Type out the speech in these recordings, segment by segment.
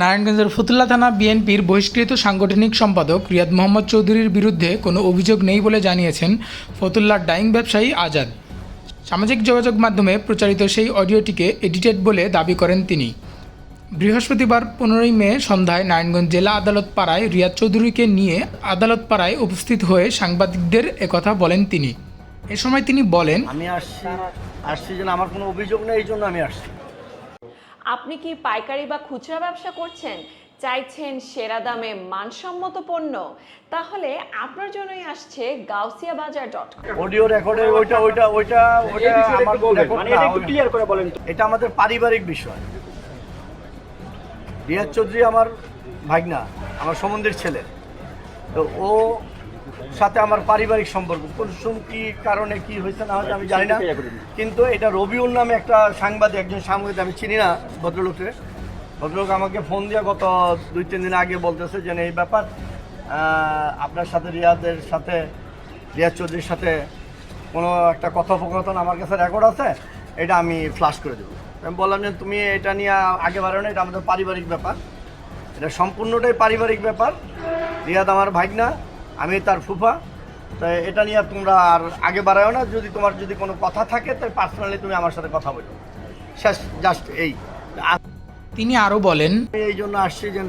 নারায়ণগঞ্জের ফতুল্লা থানা বিএনপির বহিষ্কৃত সাংগঠনিক সম্পাদক রিয়াদ মোহাম্মদ চৌধুরীর বিরুদ্ধে কোনো অভিযোগ নেই বলে জানিয়েছেন ফতুল্লার ডাইং ব্যবসায়ী আজাদ। সামাজিক যোগাযোগ মাধ্যমে প্রচারিত সেই অডিওটিকে এডিটেড বলে দাবি করেন তিনি। বৃহস্পতিবার পনেরোই মে সন্ধ্যায় নারায়ণগঞ্জ জেলা আদালত পাড়ায় রিয়াদ চৌধুরীকে নিয়ে আদালত পাড়ায় উপস্থিত হয়ে সাংবাদিকদের একথা বলেন তিনি। এ সময় তিনি বলেন, আমি আসছি আসছি যেন আমার কোনো অভিযোগ নেই, এই জন্য আমি আসছি। আপনি কি পাইকারি বা খুচরা ব্যবসা করছেন? চাইছেন সেরা দামে মানসম্মত পণ্য? তাহলে আপনার জন্যই আসছে গাউসিয়া বাজার ডট অডিও রেকর্ডে ওইটা ওইটা ওইটা ওইটা আমার মানে এটা একটু ক্লিয়ার করে বলেন এটা আমাদের পারিবারিক বিষয়। রিয়াজ চৌধুরী আমার ভাগনা আমার সম্বন্ধের ছেলে। তো ও সাথে আমার পারিবারিক সম্পর্ক। কোন সম- কি কারণে কি হয়েছে না হয়েছে আমি জানি না। কিন্তু এটা রবিউল নামে একটা সাংবাদিক একজন সাংবাদিক আমি চিনি না ভদ্রলোককে। ভদ্রলোক আমাকে ফোন দিয়ে গত দুই তিন দিন আগে বলতেছে যে এই ব্যাপার আপনার সাথে রিয়াদের সাথে রিয়াজ চৌধুরীর সাথে কোনো একটা কথোপকথন আমার কাছে রেকর্ড আছে এটা আমি ফ্লাশ করে দেবো। আমি বললাম যে তুমি এটা নিয়ে আগে বাড়ো না এটা আমাদের পারিবারিক ব্যাপার। এটা সম্পূর্ণটাই পারিবারিক ব্যাপার। রিয়াদ আমার ভাগনা আমি তার ফুফা। তাই এটা নিয়ে তোমরা আর আগে বাড়াও না। যদি তোমার যদি কোনো কথা থাকে তাই পার্সোনালি তুমি আমার সাথে কথা বলো। শেষ জাস্ট এই। তিনি আরও বলেন এই জন্য আসছি যে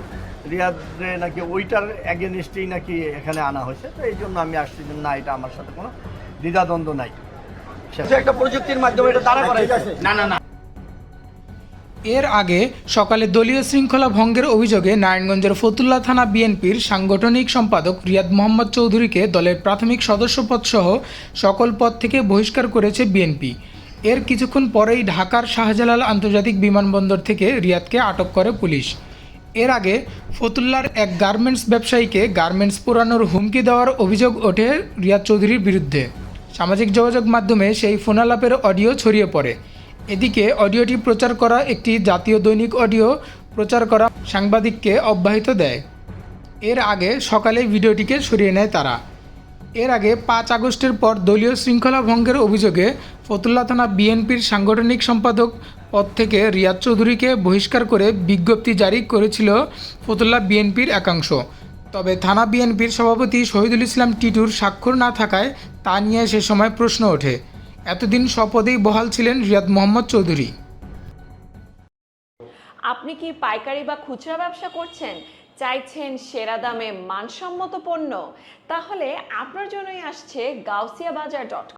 রিয়াদে নাকি ওইটার অ্যাগেনিস্টেই নাকি এখানে আনা হয়েছে। তো এই জন্য আমি আসছি যে না এটা আমার সাথে কোনো দ্বিধাদ্বন্দ্ব নাই। শেষ। একটা প্রযুক্তির মাধ্যমে এটা দাঁড়া করা না না না। এর আগে সকালে দলীয় শৃঙ্খলা ভঙ্গের অভিযোগে নারায়ণগঞ্জের ফতুল্লা থানা বিএনপির সাংগঠনিক সম্পাদক রিয়াদ মোহাম্মদ চৌধুরীকে দলের প্রাথমিক সদস্যপদ সহ সকল পদ থেকে বহিষ্কার করেছে বিএনপি। এর কিছুক্ষণ পরেই ঢাকার শাহজালাল আন্তর্জাতিক বিমানবন্দর থেকে রিয়াদকে আটক করে পুলিশ। এর আগে ফতুল্লার এক গার্মেন্টস ব্যবসায়ীকে গার্মেন্টস পোড়ানোর হুমকি দেওয়ার অভিযোগ ওঠে রিয়াদ চৌধুরীর বিরুদ্ধে। সামাজিক যোগাযোগ মাধ্যমে সেই ফোনালাপের অডিও ছড়িয়ে পড়ে। এদিকে অডিওটি প্রচার করা একটি জাতীয় দৈনিক অডিও প্রচার করা সাংবাদিককে অব্যাহত দেয়। এর আগে সকালে ভিডিওটিকে সরিয়ে নেয় তারা। এর আগে পাঁচ আগস্টের পর দলীয় শৃঙ্খলা ভঙ্গের অভিযোগে ফতুল্লা থানা বিএনপির সাংগঠনিক সম্পাদক পদ থেকে রিয়াদ চৌধুরীকে বহিষ্কার করে বিজ্ঞপ্তি জারি করেছিল ফতুল্লা বিএনপির একাংশ। তবে থানা বিএনপির সভাপতি শহীদুল ইসলাম টিটুর স্বাক্ষর না থাকায় তা নিয়ে সে সময় প্রশ্ন ওঠে। এতদিন স্বপদেই বহাল ছিলেন রিয়াদ মোহাম্মদ চৌধুরী। আপনি কি পাইকারি বা খুচরা ব্যবসা করছেন? চাইছেন সেরা দামে মানসম্মত পণ্য? তাহলে আপনার জন্যই আসছে গাউসিয়া বাজার ডট